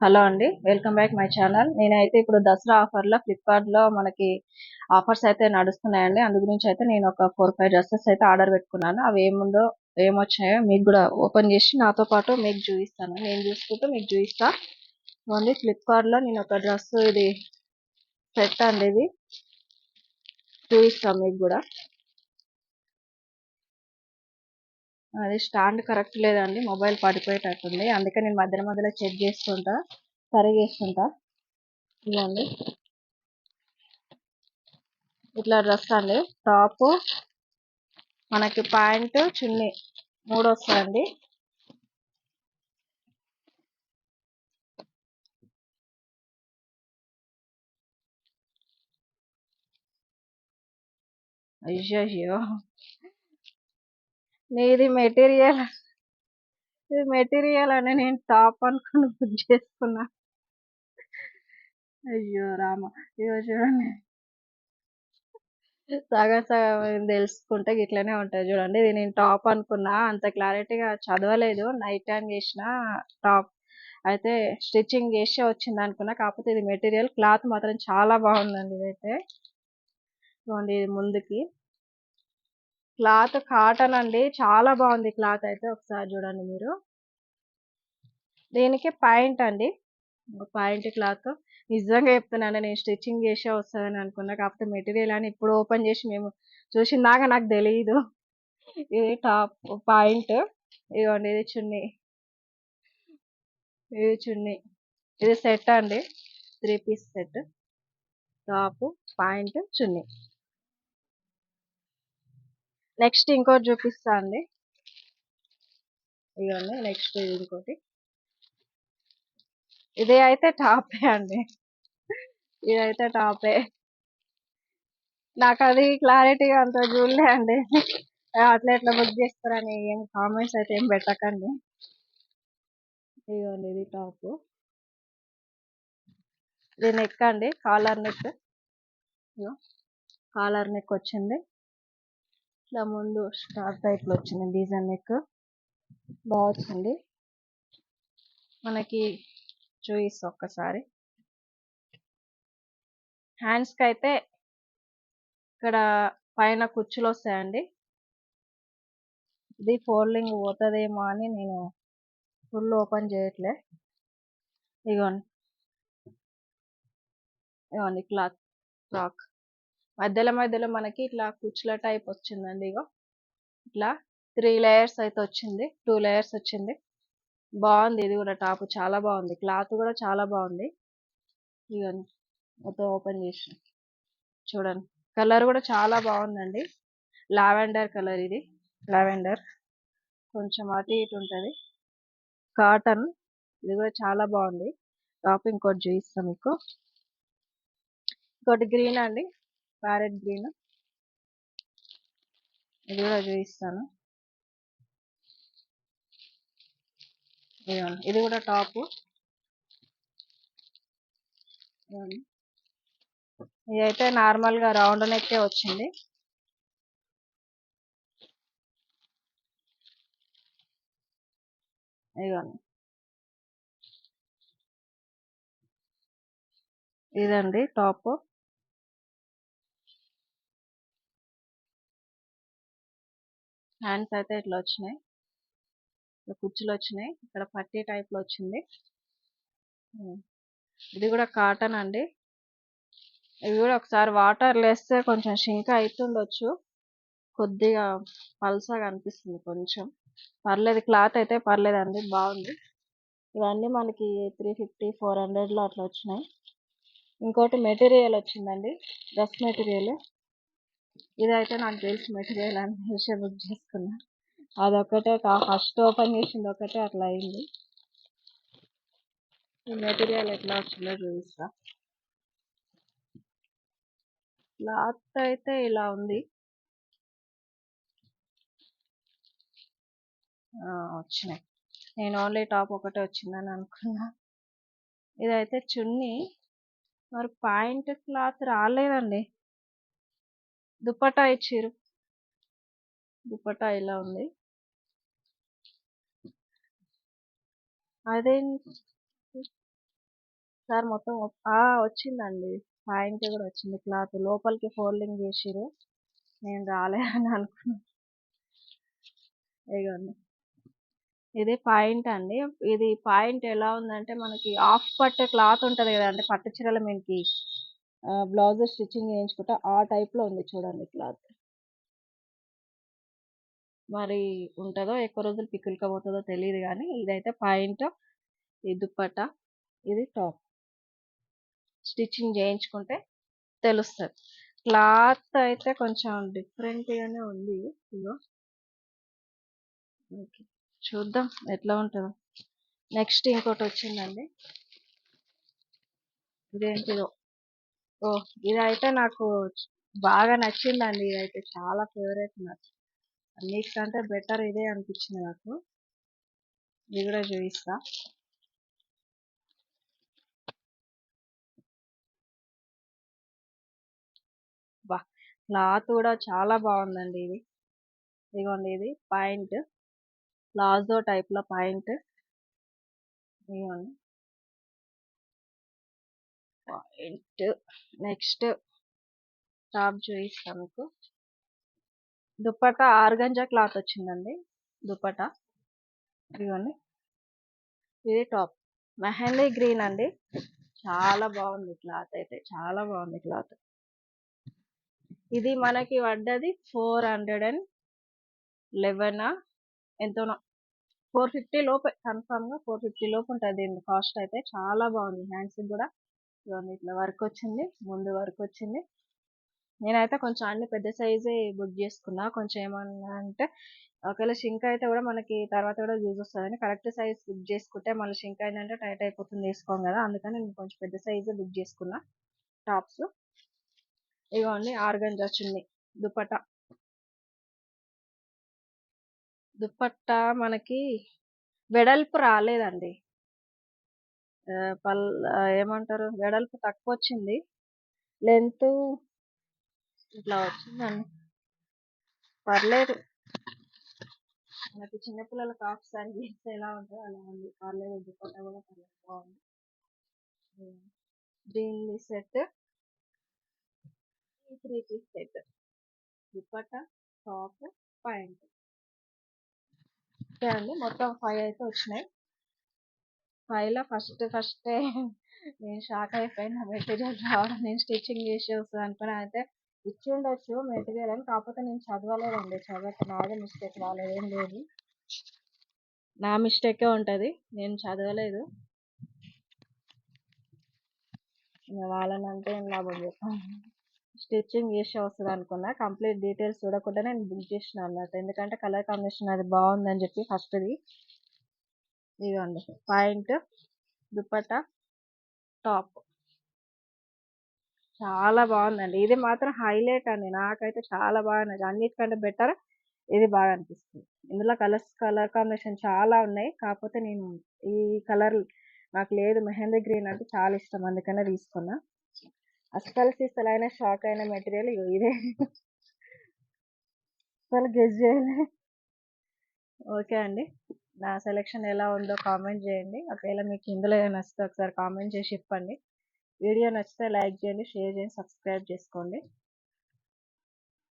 Hello అండి welcome back my channel. నేనైతే ఇప్పుడు దసరా ఆఫర్లో ఫ్లిప్కార్ట్లో మనకి ఆఫర్స్ అయితే నడుస్తున్నాయండి. అందు గురించి అయితే నేను ఒక ఫోర్ ఫైవ్ డ్రెస్సెస్ అయితే ఆర్డర్ పెట్టుకున్నాను. అవి ఏముందో ఏమొచ్చాయో మీకు కూడా ఓపెన్ చేసి నాతో పాటు మీకు చూపిస్తాను. నేను చూసుకుంటూ మీకు చూపిస్తా. ఓన్లీ ఫ్లిప్కార్ట్లో నేను ఒక డ్రెస్ ఇది సెట్ అండి ఇది. చూపిస్తాను మీకు కూడా. అది స్టాండ్ కరెక్ట్ లేదండి. మొబైల్ పడిపోయేటట్టుంది. అందుకే నేను మధ్య మధ్యలో చెక్ చేస్తుంటా సరి చేస్తుంటా ఇదండి ఇట్లా డ్రెస్ అండి. టాప్ మనకి ప్యాంటు చున్నీ మూడు వస్తాయండి. అయ్యో నీది మెటీరియల్ ఇది మెటీరియల్ అని నేను టాప్ అనుకుని బుక్ చేసుకున్నా. అయ్యో రామ ఇగో చూడండి. సగం సగం తెలుసుకుంటే ఇట్లనే ఉంటుంది చూడండి. ఇది నేను టాప్ అనుకున్నా అంత క్లారిటీగా చదవలేదు. నైట్ టైం చేసిన టాప్ అయితే స్టిచ్చింగ్ చేసే వచ్చింది అనుకున్నా. కాకపోతే ఇది మెటీరియల్ క్లాత్ మాత్రం చాలా బాగుందండి ఇదైతే. చూడండి ఇది ముందుకి. క్లాత్ కాటన్ అండి. చాలా బాగుంది క్లాత్ అయితే ఒకసారి చూడండి మీరు. దీనికి పాయింట్ అండి. Pant cloth. నిజంగా చెప్తున్నాను నేను స్టిచ్చింగ్ చేసే వస్తుందని అనుకున్నా. కాకపోతే మెటీరియల్ అని ఇప్పుడు ఓపెన్ చేసి మేము చూసిందాక నాకు తెలియదు ఇది టాప్ పాయింట్ ఇదిగోండి ఇది చున్నీ. ఇది చున్నీ. ఇది సెట్ అండి. Three piece set. Top pant చున్నీ. నెక్స్ట్ ఇంకోటి చూపిస్తా అండి. ఇవన్నీ నెక్స్ట్ ఇంకోటి. ఇది అయితే టాపే అండి. ఇదైతే టాపే నాకు అది క్లారిటీగా అంత చూడలే అండి. అట్లా ఎట్లా బుక్ చేస్తారని ఏం కామెంట్స్ అయితే ఏం పెట్టకండి. ఇదిగోండి ఇది టాప్. ఇది నెక్ అండి కాలర్ నెక్. కాలర్ నెక్ వచ్చింది. ఇట్లా ముందు స్టార్ టైప్లో వచ్చింది డిజైన్ నెక్. బాగుంది మనకి చూయిస్ ఒక్కసారి. హ్యాండ్స్కి అయితే ఇక్కడ పైన కుచ్చులు వస్తాయండి. ఇది ఫోల్డింగ్ పోతుందేమో అని నేను ఫుల్ ఓపెన్ చేయట్లే. ఇగోండి. ఇగోండి క్లాత్ ఫ్రాక్. మధ్యలో మధ్యలో మనకి ఇట్లా కుచ్చుల టైప్ వచ్చిందండి ఇగో. ఇట్లా త్రీ లేయర్స్ అయితే వచ్చింది. టూ లేయర్స్ వచ్చింది. బాగుంది. ఇది కూడా టాప్ చాలా బాగుంది. క్లాత్ కూడా చాలా బాగుంది. ఇవన్నీ మొత్తం ఓపెన్ చేసి చూడండి. కలర్ కూడా చాలా బాగుందండి. లావెండర్ కలర్ ఇది. లావెండర్. కొంచెం అటు ఇటు ఉంటుంది. కాటన్. ఇది కూడా చాలా బాగుంది. టాప్ ఇంకోటి చూపిస్తాం మీకు. ఇంకోటి గ్రీన్ అండి. Parrot green. ఇది కూడా చూపిస్తాను ఇది కూడా టాప్. ఇదైతే అయితే నార్మల్గా రౌండ్ నెక్కే వచ్చింది. ఇదిగోండి. ఇదండి టాప్. హ్యాండ్స్ అయితే ఇట్లా వచ్చినాయి. కుర్చీలు వచ్చినాయి. ఇక్కడ పట్టీ టైప్లో వచ్చింది. ఇది కూడా కాటన్ అండి. ఇవి కూడా ఒకసారి వాటర్ లేస్తే కొంచెం షింక్ అవుతుండొచ్చు కొద్దిగా పల్సగా అనిపిస్తుంది కొంచెం. పర్లేదు క్లాత్ అయితే పర్లేదండి బాగుంది. ఇవన్నీ మనకి త్రీ ఫిఫ్టీ ఫోర్ హండ్రెడ్లో అట్లా వచ్చినాయి. ఇంకోటి మెటీరియల్ వచ్చిందండి. డ్రెస్ మెటీరియల్ ఇదైతే నాకు తెలిసి మెటీరియల్ అని తెలిసే బుక్ చేసుకున్నా. అదొకటే ఫస్ట్ ఓపెన్ చేసింది ఒకటే అట్లా అయింది. ఈ మెటీరియల్ ఎట్లా వచ్చిందో చూపిస్తా. క్లాత్ అయితే ఇలా ఉంది. వచ్చినాయి. నేను ఓన్లీ టాప్ ఒకటే వచ్చిందని అనుకున్నా. ఇదైతే చున్నీ. మరి పాయింట్ క్లాత్ రాలేదండి. దుప్పటా ఇచ్చిర్రు దుప్పటా ఇలా ఉంది. అదే సార్ మొత్తం వచ్చిందండి. పాయింట్ కూడా వచ్చింది క్లాత్. లోపలికి ఫోల్డింగ్ చేసిరు. నేను రాలేదని అనుకున్నాను ఇదిగోండి ఇది పాయింట్ అండి. ఇది పాయింట్ ఎలా ఉందంటే మనకి హాఫ్ పట్టు క్లాత్ ఉంటుంది కదా అంటే పట్టు చీరల మీదకి. బ్లౌజ్ స్టిచ్చింగ్ చేయించుకుంటే. ఆ టైప్లో ఉంది చూడండి క్లాత్. మరి ఉంటుందో ఎక్కువ రోజులు పిక్కులుకపోతుందో తెలియదు కానీ ఇదైతే పాయింట్ ఇది దుప్పట ఇది టాప్. స్టిచ్చింగ్ చేయించుకుంటే తెలుస్తుంది. క్లాత్ అయితే కొంచెం డిఫరెంట్గానే ఉంది. ఇగో ఓకే. చూద్దాం ఎట్లా ఉంటుందో. నెక్స్ట్ ఇంకోటి వచ్చిందండి. ఇదేంటిదో? ఓ ఇదైతే నాకు బాగా నచ్చిందండి. ఇదైతే చాలా ఫేవరెట్ నాకు. అన్నిటికంటే బెటర్ ఇదే అనిపించింది నాకు. ఇది కూడా చూపిస్తా. బా! క్లాత్ కూడా చాలా బాగుందండి ఇది. ఇదిగోండి ఇది పాయింట్. ప్లాజో టైప్లో పాయింట్. ఇదిగోండి. పాయింట్. నెక్స్ట్. టాప్ చూపిస్తాను మీకు. దుప్పట ఆర్గంజా క్లాత్ వచ్చిందండి. దుప్పట. ఇదిగోండి. ఇది టాప్. మెహందీ గ్రీన్ అండి. చాలా బాగుంది క్లాత్ అయితే. చాలా బాగుంది క్లాత్. ఇది మనకి పడ్డది ఫోర్ హండ్రెడ్ అండ్ లెవెన్ ఎంతోనో. ఫోర్ ఫిఫ్టీ లోపే. కన్ఫామ్గా ఫోర్ ఫిఫ్టీ లోపు ఉంటుంది దీని కాస్ట్ అయితే. చాలా బాగుంది. హ్యాండ్స్కి కూడా ఇవన్నీ ఇట్లా వర్క్ వచ్చింది ముందు వర్క్ వచ్చింది. నేనైతే కొంచెం అన్ని పెద్ద సైజే బుక్ చేసుకున్నా. కొంచెం ఏమన్నా అంటే ఒకవేళ షింక్ అయితే కూడా మనకి తర్వాత కూడా యూజ్ వస్తుందని. కరెక్ట్ సైజ్ బుక్ చేసుకుంటే మళ్ళీ షింక్ అయిందంటే టైట్ అయిపోతుంది వేసుకోం కదా. అందుకని నేను కొంచెం పెద్ద సైజే బుక్ చేసుకున్నా. టాప్స్. ఇదిగోండి ఆర్గంజ్ వచ్చింది. దుపట్ట దుప్పట్టా మనకి వెడల్పు రాలేదండి. పల్ ఏమంటారు? వెడల్పు తక్కువ వచ్చింది లెంత్ ఇట్లా వచ్చిందండి. పర్లేదు. మనకి చిన్నపిల్లల టాప్ సారీ చేస్తే ఎలా ఉంటుందో అలా ఉంది. పర్లేదు దుపట్టా కూడా పర్లేదు. బాగుంది. దీని set. Three piece set. Dupatta top pant. Okay అండి మొత్తం ఫైవ్ అయితే వచ్చినాయి. ఫైవ్లో ఫస్ట్ ఫస్ట్ నేను షాక్ అయిపోయిన. మెటీరియల్ రావడం నేను స్టిచ్చింగ్ చేసి వస్తుంది అనుకుని అయితే ఇచ్చి ఉండొచ్చు మెటీరియల్ అని. కాకపోతే నేను చదవలేదండి. చదవక నాదే మిస్టేక్ రాలేదేం. ఏం లేదు. నా మిస్టేకే ఉంటుంది. నేను చదవలేదు. ఇంకా వాళ్ళని అంటే ఏం లాభం చెప్పాను స్టిచ్చింగ్ చేసే వస్తుంది అనుకున్నా కంప్లీట్ డీటెయిల్స్ చూడకుండా నేను బుక్ చేసిన అన్నట్టు. ఎందుకంటే కలర్ కాంబినేషన్ అది బాగుందని చెప్పి ఫస్ట్ది. ఇదిగోండి పాయింట్ దుపట్టా టాప్. చాలా బాగుందండి. ఇది మాత్రం హైలైట్ అండి. నాకైతే చాలా బాగా నచ్చింది. అన్నిటికంటే బెటర్ ఇది బాగా అనిపిస్తుంది. ఇందులో కలర్స్ కలర్ కాంబినేషన్ చాలా ఉన్నాయి. కాకపోతే నేను ఈ కలర్ నాకు లేదు. మెహందీ గ్రీన్ అంటే చాలా ఇష్టం. అందుకనే తీసుకున్నా. అస్సలు సిసలైన షాక్ అయిన మెటీరియల్ ఇదే. అసలు గెస్ చేయలే. ఓకే అండి. నా సెలెక్షన్ ఎలా ఉందో కామెంట్ చేయండి. ఒకవేళ మీకు ఇందులో నచ్చితే ఒకసారి కామెంట్ చేసి చెప్పండి. వీడియో నచ్చితే లైక్ చేయండి షేర్ చేయండి సబ్స్క్రైబ్ చేసుకోండి.